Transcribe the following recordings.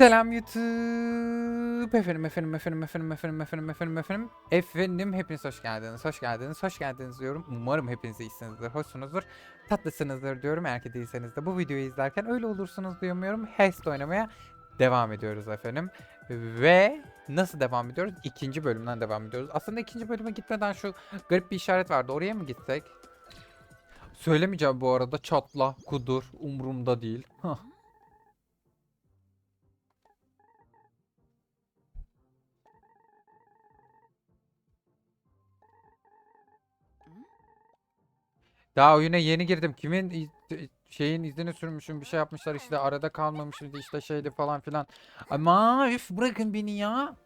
Selam YouTube. Efendim, efendim, efendim, efendim, efendim, efendim, efendim, efendim. Efendim, hepiniz hoş geldiniz, hoş geldiniz, hoş geldiniz diyorum. Umarım hepiniz iyisinizdir, hoşsunuzdur, tatlısınızdır diyorum. Eğer ki değilseniz de bu videoyu izlerken öyle olursunuz diye umuyorum. Heist oynamaya devam ediyoruz efendim. Ve nasıl devam ediyoruz? İkinci bölümden devam ediyoruz. Aslında ikinci bölüme gitmeden şu garip bir işaret vardı. Oraya mı gitsek? Söylemeyeceğim bu arada. Çatla, kudur, umurumda değil. Daha oyuna yeni girdim. Kimin şeyin izini sürmüşüm bir şey yapmışlar işte arada kalmamışım işte şeydi falan filan. Ama üf bırakın beni ya.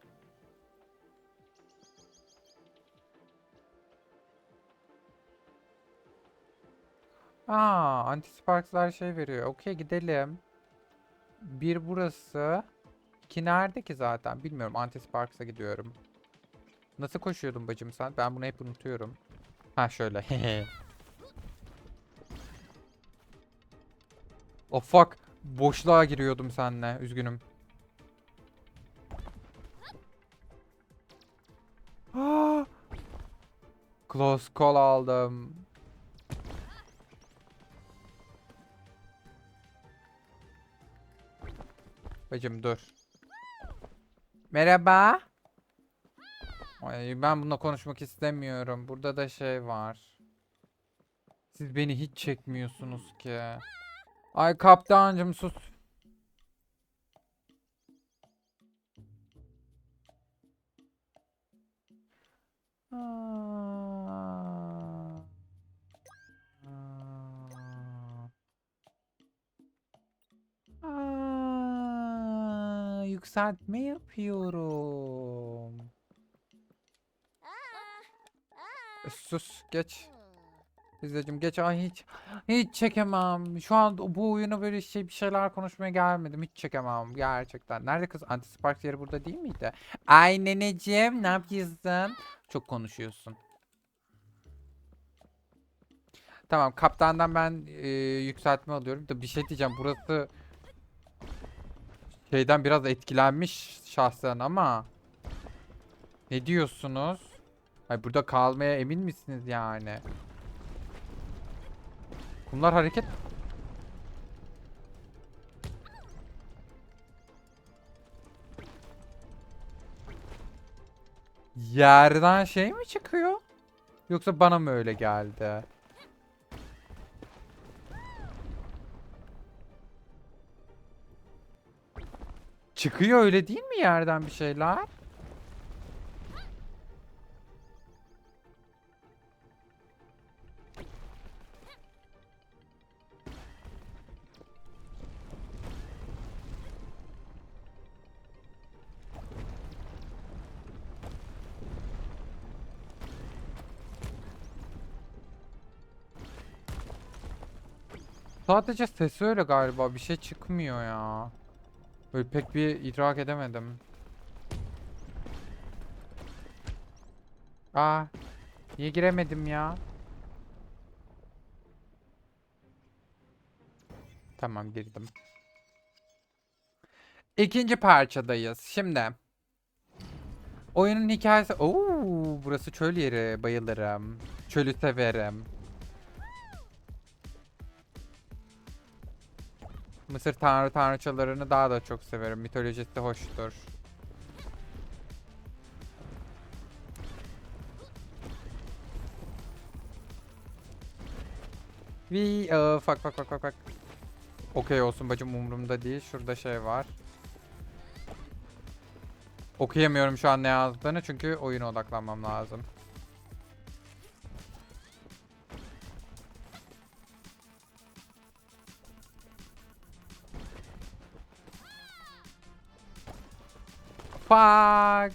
Aa, antisparkslar şey veriyor. Okey gidelim. Bir burası. İki nerede ki zaten? Bilmiyorum. Antisparks'a gidiyorum. Nasıl koşuyordun bacım sen? Ben bunu hep unutuyorum. Ha şöyle. Oh fuck. Boşluğa giriyordum seninle. Üzgünüm. Close call aldım. Bacım dur. Merhaba. Ay, ben bununla konuşmak istemiyorum. Burada da şey var. Siz beni hiç çekmiyorsunuz ki. Ay kaptancım sus. Aa. Yükseltme yapıyorum. Sus geç. İzleyicim geç ay hiç hiç çekemem. Şu an bu oyunu böyle şey bir şeyler konuşmaya gelmedim. Hiç çekemem gerçekten. Nerede kız? Antispark yeri burada değil miydi? Ay neneciğim ne yapıyorsun? Çok konuşuyorsun. Tamam kaptandan ben e, yükseltme alıyorum. Da bir şey diyeceğim. Burası şeyden biraz etkilenmiş şahsen ama ne diyorsunuz? Ay burada kalmaya emin misiniz yani? Kumlar hareket. Yerden şey mi çıkıyor? Yoksa bana mı öyle geldi? Çıkıyor öyle değil mi yerden bir şeyler? Sadece sesi öyle galiba bir şey çıkmıyor ya. Böyle pek bir idrak edemedim. Aa, niye giremedim ya? Tamam girdim. İkinci parçadayız. Şimdi. Oyunun hikayesi... Oo, burası çöl yeri. Bayılırım. Çölü severim. Mısır tanrı tanrıçalarını daha da çok severim. Mitolojisi hoştur. Vi, aa, fuck fuck fuck fuck fuck. Okey olsun bacım umurumda değil. Şurada şey var. Okuyamıyorum şu an ne yazdığını çünkü oyuna odaklanmam lazım. Fuck.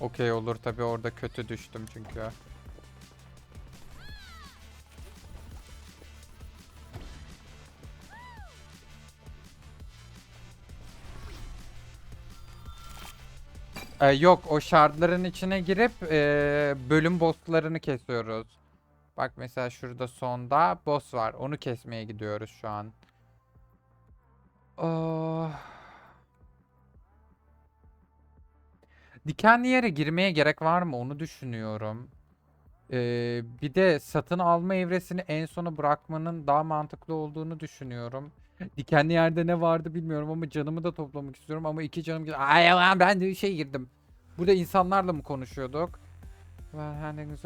Okey olur tabi orada kötü düştüm çünkü. Ee, yok o shardların içine girip ee, bölüm bosslarını kesiyoruz. Bak mesela şurada sonda boss var. Onu kesmeye gidiyoruz şu an. Oh. Dikenli yere girmeye gerek var mı onu düşünüyorum. Ee, bir de satın alma evresini en sona bırakmanın daha mantıklı olduğunu düşünüyorum. Dikenli yerde ne vardı bilmiyorum ama canımı da toplamak istiyorum ama iki canım. Ay aman ben de şey girdim. Burada insanlarla mı konuşuyorduk? Well, handing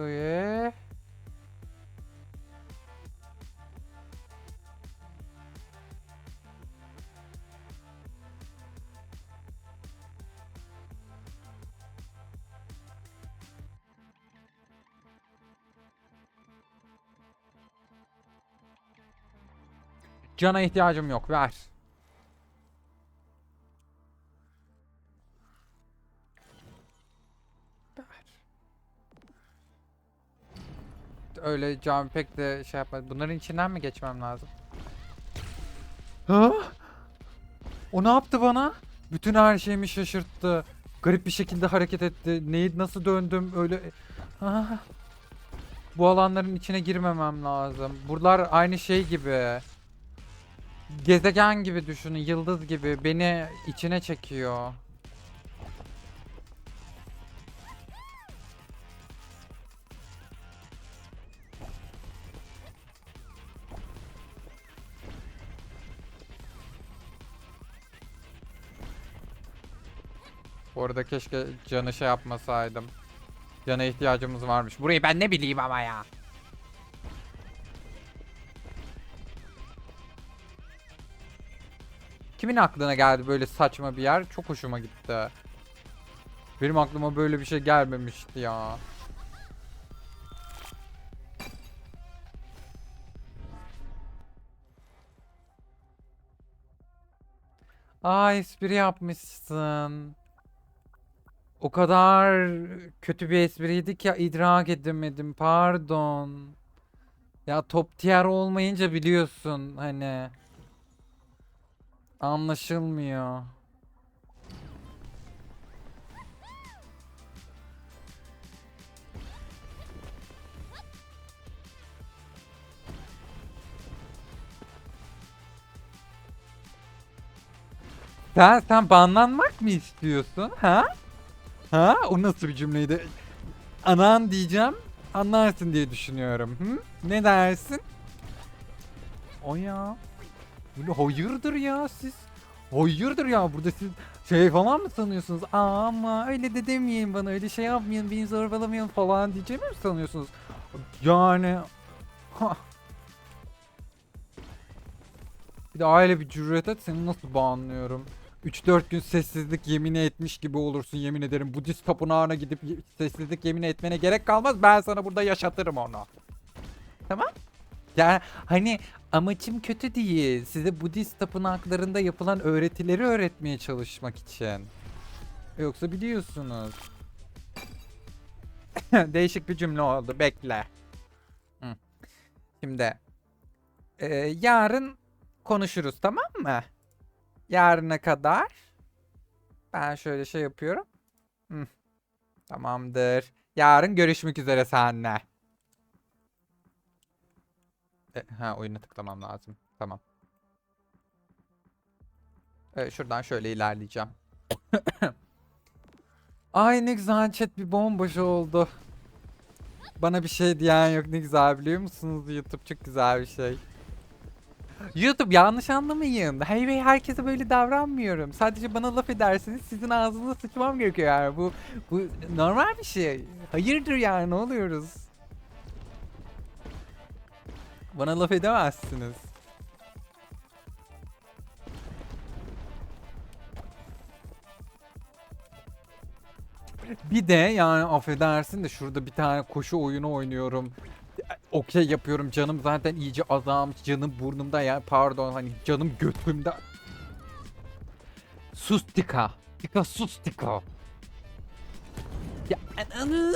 Cana ihtiyacım yok. Ver. Ver. Öyle can pek de şey yapmadı. Bunların içinden mi geçmem lazım? Ha? O ne yaptı bana? Bütün her şeyimi şaşırttı. Garip bir şekilde hareket etti. Neyi nasıl döndüm öyle. Ha? Bu alanların içine girmemem lazım. Buralar aynı şey gibi. Gezegen gibi düşünün, yıldız gibi beni içine çekiyor. Bu arada keşke canı şey yapmasaydım. Cana ihtiyacımız varmış. Burayı ben ne bileyim ama ya. Kimin aklına geldi böyle saçma bir yer? Çok hoşuma gitti. Benim aklıma böyle bir şey gelmemişti ya. Aa espri yapmışsın. O kadar kötü bir espriydi ki idrak edemedim. Pardon. Ya top tier olmayınca biliyorsun hani. Anlaşılmıyor. Sen sen banlanmak mı istiyorsun? Ha? Ha? O nasıl bir cümleydi? Anan diyeceğim. Anlarsın diye düşünüyorum. Hı? Ne dersin? O ya. Bunu hayırdır ya siz? Hayırdır ya burada siz şey falan mı sanıyorsunuz? Aa, ama öyle de demeyin bana öyle şey yapmayın beni zorbalamayın falan diyeceğimi mi sanıyorsunuz? Yani ha. Bir de aile bir cüret et seni nasıl banlıyorum? 3-4 gün sessizlik yemini etmiş gibi olursun yemin ederim. Budist tapınağına gidip sessizlik yemini etmene gerek kalmaz. Ben sana burada yaşatırım onu. Tamam? Ya hani amacım kötü değil. Size Budist tapınaklarında yapılan öğretileri öğretmeye çalışmak için. Yoksa biliyorsunuz. Değişik bir cümle oldu. Bekle. Hı. Şimdi e, yarın konuşuruz tamam mı? Yarına kadar ben şöyle şey yapıyorum. Hı. Tamamdır. Yarın görüşmek üzere seninle. E, ha oyuna tıklamam lazım. Tamam. Evet, şuradan şöyle ilerleyeceğim. Ay ne güzel chat bir bomboş oldu. Bana bir şey diyen yok ne güzel biliyor musunuz YouTube çok güzel bir şey. YouTube yanlış anlamayın. Hey hey herkese böyle davranmıyorum. Sadece bana laf edersiniz sizin ağzınıza sıçmam gerekiyor yani. Bu bu normal bir şey. Hayırdır yani ne oluyoruz? Bana laf edemezsiniz. Bir de yani affedersin de şurada bir tane koşu oyunu oynuyorum. Okey yapıyorum canım zaten iyice azalmış canım burnumda ya pardon hani canım götümde. Sus Tika. Tika sus Tika. Ya ananı.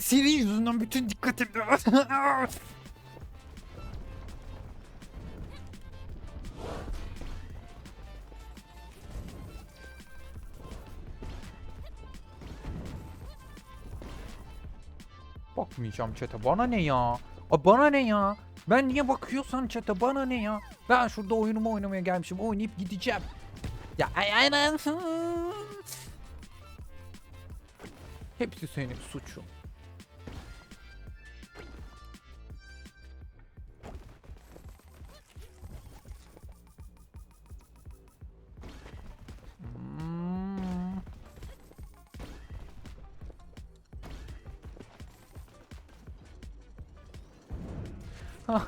Senin yüzünden bütün dikkatim. Bakmayacağım çete bana ne ya? A bana ne ya? Ben niye bakıyorsan çete bana ne ya? Ben şurada oyunumu oynamaya gelmişim. Oynayıp gideceğim. Ya ay aynen. Hepsi senin suçun.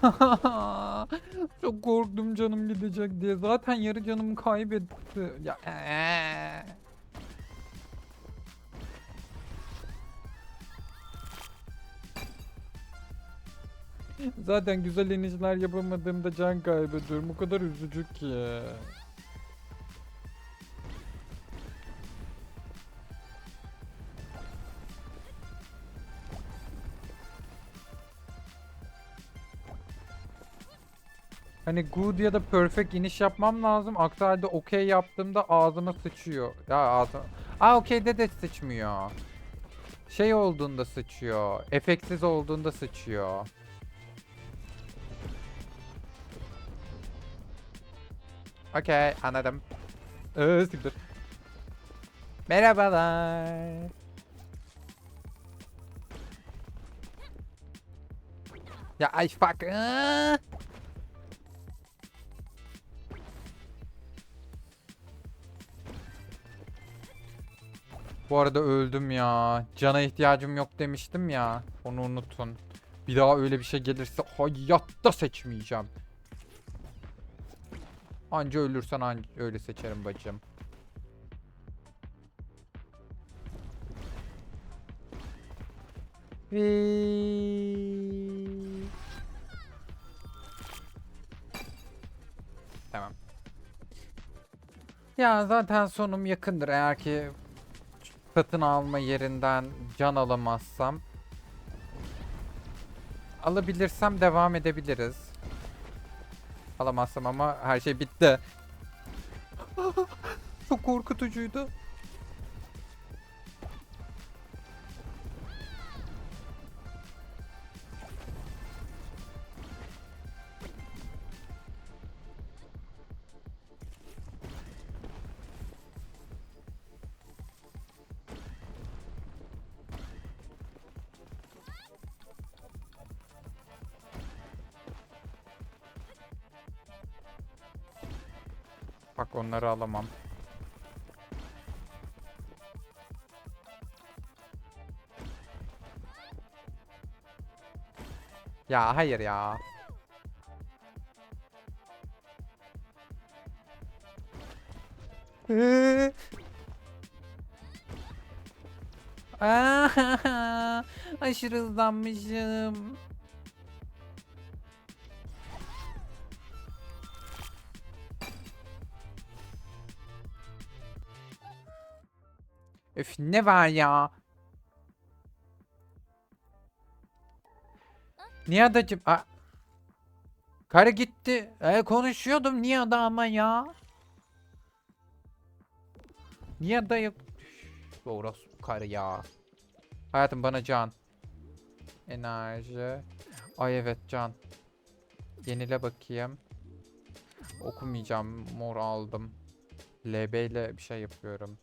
Çok korktum canım gidecek diye. Zaten yarı canımı kaybetti. Ya. eee. Zaten güzel inişler yapamadığımda can kaybediyorum. O kadar üzücü ki. Hani good ya da perfect iniş yapmam lazım. Aksi halde okey yaptığımda ağzıma sıçıyor. Ya ağzıma... Aa okeyde de sıçmıyor. Şey olduğunda sıçıyor. Efeksiz olduğunda sıçıyor. Okey anladım. Ee, siktir. Merhabalar. Ya ay fuck. Aa! Bu arada öldüm ya. Cana ihtiyacım yok demiştim ya. Onu unutun. Bir daha öyle bir şey gelirse hayatta seçmeyeceğim. Anca ölürsen anca öyle seçerim bacım. Ve... Tamam. Ya zaten sonum yakındır eğer ki satın alma yerinden can alamazsam. Alabilirsem devam edebiliriz. Alamazsam ama her şey bitti. Çok korkutucuydu. Bak onları alamam. Ya hayır ya. Aşırı hızlanmışım. Öf ne var ya? Niye adacım? A Karı gitti. E, konuşuyordum niye ada ama ya? Niye? Üf, Orası karı ya. Hayatım bana can. Enerji. Ay evet can. Yenile bakayım. Okumayacağım. Mor aldım. LB ile bir şey yapıyorum.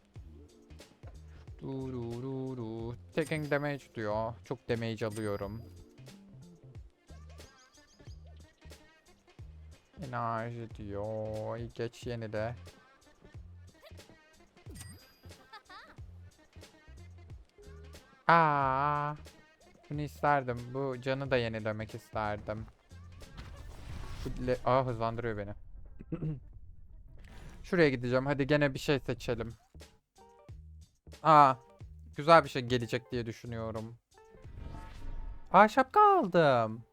Durururu. Taking damage diyor. Çok damage alıyorum. Enerji diyor. Geç yenile. Aa, bunu isterdim. Bu canı da yenilemek isterdim. Aa hızlandırıyor beni. Şuraya gideceğim. Hadi gene bir şey seçelim. Aa, güzel bir şey gelecek diye düşünüyorum. Aa şapka aldım.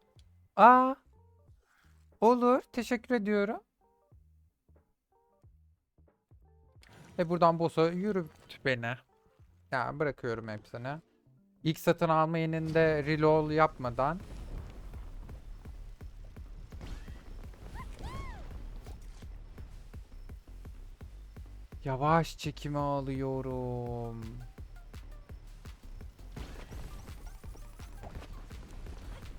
Aa. Olur. Teşekkür ediyorum. Ve buradan boss'a yürüt beni. Ya bırakıyorum hepsini. İlk satın alma yeninde reload yapmadan. Yavaş çekimi alıyorum.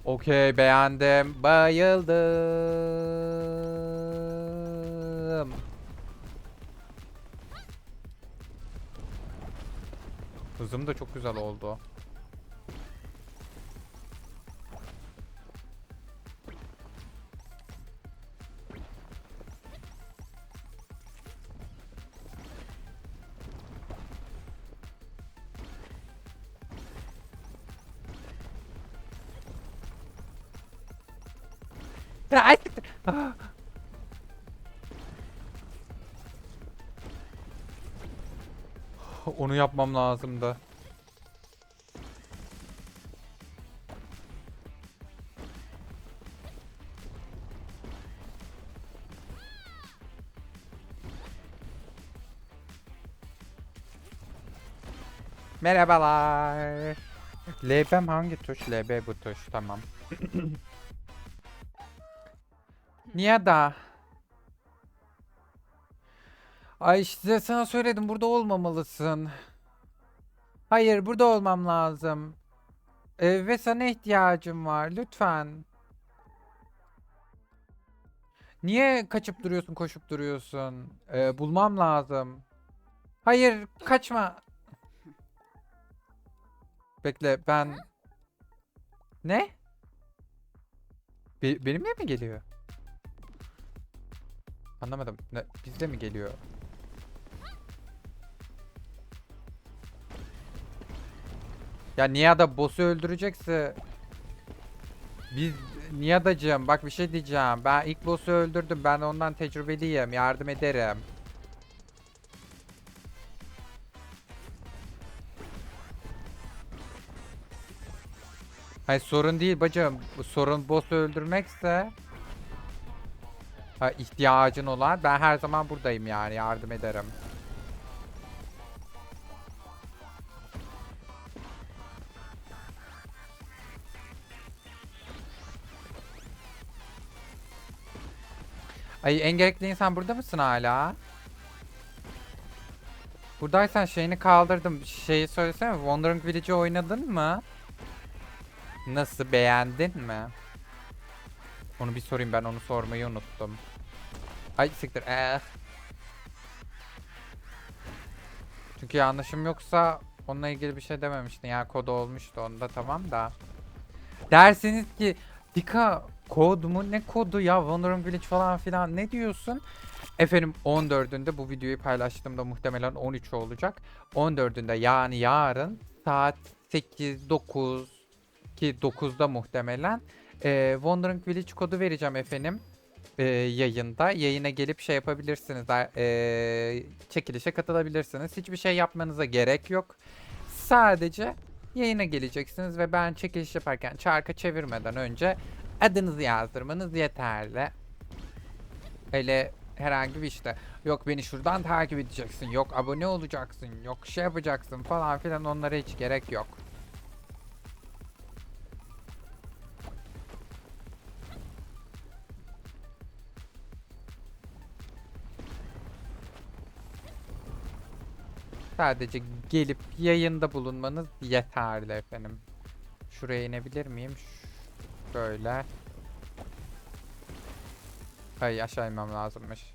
Okey beğendim. Bayıldım. Hızım da çok güzel oldu. Onu yapmam lazımdı. Merhabalar. LB hangi tuş? LB bu tuş. Tamam. Niye da? Ay işte sana söyledim burada olmamalısın. Hayır burada olmam lazım. Ee, ve sana ihtiyacım var lütfen. Niye kaçıp duruyorsun koşup duruyorsun? Ee, bulmam lazım. Hayır kaçma. Bekle ben... Ne? Be- benimle mi geliyor? Anlamadım. Ne, bizde mi geliyor? Ya Nia'da boss'u öldürecekse biz Nia'dacığım bak bir şey diyeceğim. Ben ilk boss'u öldürdüm. Ben ondan tecrübeliyim. Yardım ederim. Hayır sorun değil bacım. Sorun boss'u öldürmekse ha, ihtiyacın olan ben her zaman buradayım yani yardım ederim. Ay en insan burada mısın hala? Buradaysan şeyini kaldırdım. Şeyi söylesene Wandering Village'i oynadın mı? Nasıl beğendin mi? Onu bir sorayım ben onu sormayı unuttum. Ay siktir. Eh. Çünkü yanlışım yoksa onunla ilgili bir şey dememiştin. Ya kod olmuştu onda tamam da. Dersiniz ki Dika kod mu ne kodu ya Wandering Village falan filan ne diyorsun? Efendim 14'ünde bu videoyu paylaştığımda muhtemelen 13 olacak. 14'ünde yani yarın saat 8-9 ki 9'da muhtemelen e, Wandering Village kodu vereceğim efendim e, yayında. Yayına gelip şey yapabilirsiniz. E, çekilişe katılabilirsiniz. Hiçbir şey yapmanıza gerek yok. Sadece yayına geleceksiniz ve ben çekiliş yaparken çarka çevirmeden önce adınızı yazdırmanız yeterli. Öyle herhangi bir işte yok beni şuradan takip edeceksin, yok abone olacaksın, yok şey yapacaksın falan filan onlara hiç gerek yok. Sadece gelip yayında bulunmanız yeterli efendim. Şuraya inebilir miyim? Şöyle. Ay aşağı inmem lazımmış.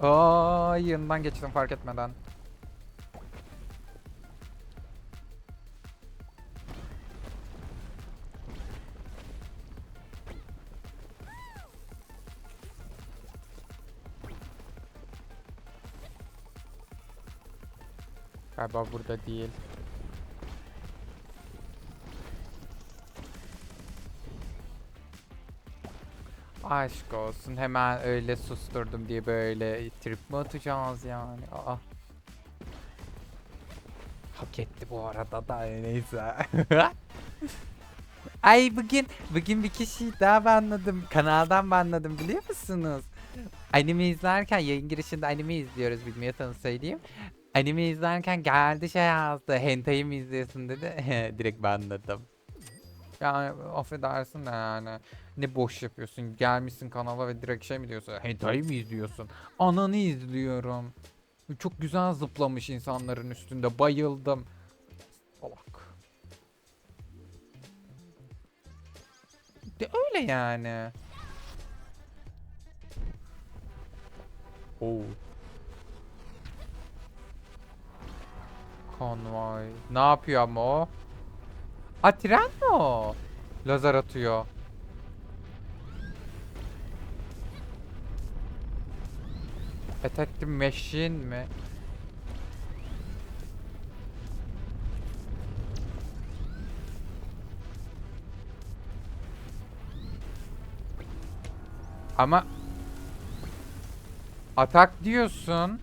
Aa yanından geçtim fark etmeden. Galiba burada değil. Aşk olsun hemen öyle susturdum diye böyle trip mi atacağız yani? Aa. Hak etti bu arada da neyse. Ay bugün bugün bir kişiyi daha banladım. Kanaldan banladım biliyor musunuz? Anime izlerken yayın girişinde anime izliyoruz bilmiyorsanız söyleyeyim. Anime izlerken geldi şey yazdı. Hentai mi izliyorsun dedi. Direkt banladım. Yani affedersin de yani. Ne boş yapıyorsun. Gelmişsin kanala ve direkt şey mi diyorsun? Hentai mi izliyorsun? Ananı izliyorum. Çok güzel zıplamış insanların üstünde. Bayıldım. Salak. De öyle yani. Oo. Konvoy. Ne yapıyor ama o? A tren mi o? Lazer atıyor. Attack the machine mi? Ama atak diyorsun.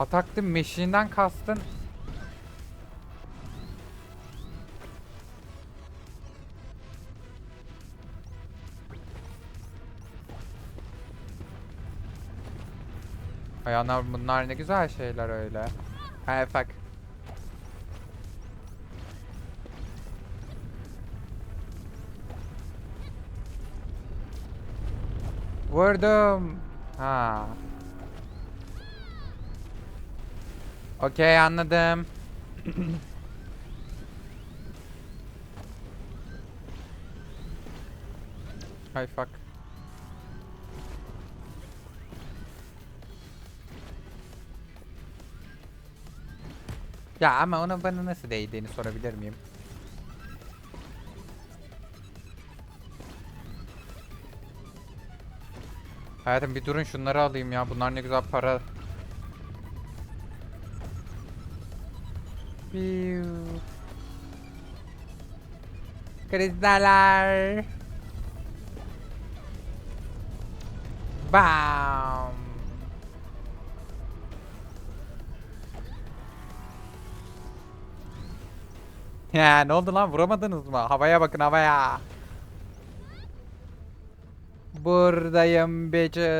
Atak the machine'den kastın. Ay anam bunlar ne güzel şeyler öyle. Hey fuck. Vurdum. Ha. Okey anladım. Ay fuck. Ya ama ona bana nasıl değdiğini sorabilir miyim? Hayatım bir durun şunları alayım ya. Bunlar ne güzel para. Kristaller. Bam. Ya ne oldu lan vuramadınız mı? Havaya bakın havaya. Buradayım bece.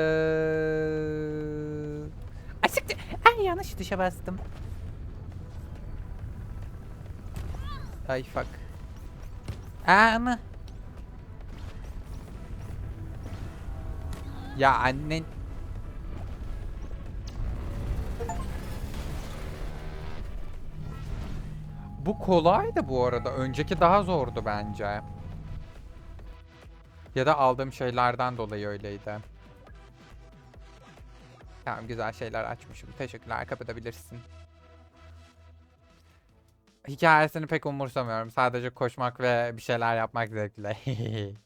Ay siktir. Ay yanlış dışa bastım. Ay fuck. Aa ama. Ya annen. Bu kolaydı bu arada. Önceki daha zordu bence. Ya da aldığım şeylerden dolayı öyleydi. Tamam güzel şeyler açmışım. Teşekkürler kapatabilirsin. Hikayesini pek umursamıyorum. Sadece koşmak ve bir şeyler yapmak zevkli.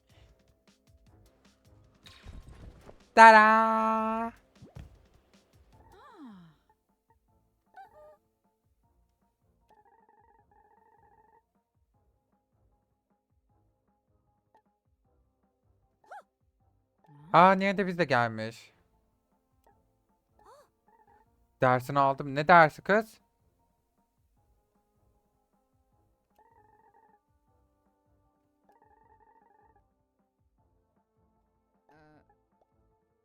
Tada! Aa niye de bize gelmiş? Dersini aldım. Ne dersi kız?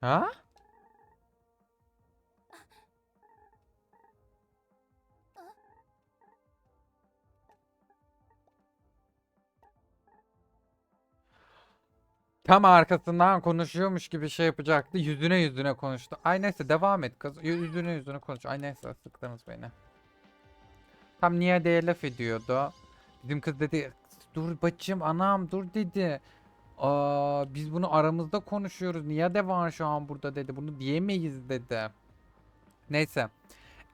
Ha? Tam arkasından konuşuyormuş gibi şey yapacaktı. Yüzüne yüzüne konuştu. Ay neyse devam et kız. Yü- Yüzüne yüzüne konuş. Ay neyse sıktınız beni. Tam niye diye laf ediyordu. Bizim kız dedi dur bacım anam dur dedi. Aa, biz bunu aramızda konuşuyoruz. Niye de var şu an burada dedi. Bunu diyemeyiz dedi. Neyse.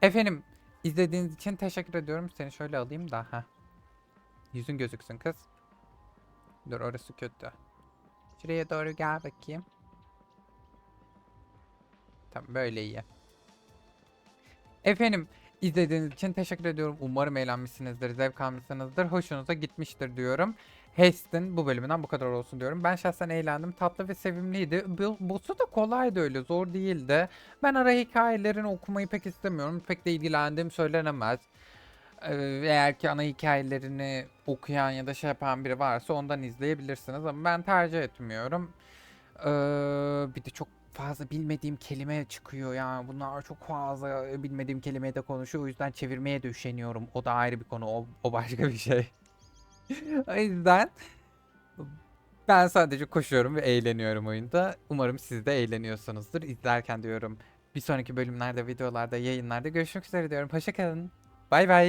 Efendim izlediğiniz için teşekkür ediyorum. Seni şöyle alayım da. Heh. Yüzün gözüksün kız. Dur orası kötü. Şuraya doğru gel bakayım. Tamam böyle iyi. Efendim izlediğiniz için teşekkür ediyorum. Umarım eğlenmişsinizdir, zevk almışsınızdır. Hoşunuza gitmiştir diyorum. Hest'in bu bölümünden bu kadar olsun diyorum. Ben şahsen eğlendim. Tatlı ve sevimliydi. Bu, boss'u da kolaydı öyle. Zor değildi. Ben ara hikayelerini okumayı pek istemiyorum. Pek de ilgilendiğim söylenemez. Ee, Eğer ki ana hikayelerini okuyan ya da şey yapan biri varsa ondan izleyebilirsiniz ama ben tercih etmiyorum. Ee, bir de çok fazla bilmediğim kelime çıkıyor yani bunlar çok fazla bilmediğim kelimeye de konuşuyor o yüzden çevirmeye de üşeniyorum. O da ayrı bir konu o, o başka bir şey. o yüzden ben sadece koşuyorum ve eğleniyorum oyunda. Umarım siz de eğleniyorsunuzdur. İzlerken diyorum bir sonraki bölümlerde, videolarda, yayınlarda görüşmek üzere diyorum. Hoşçakalın. Bay bay.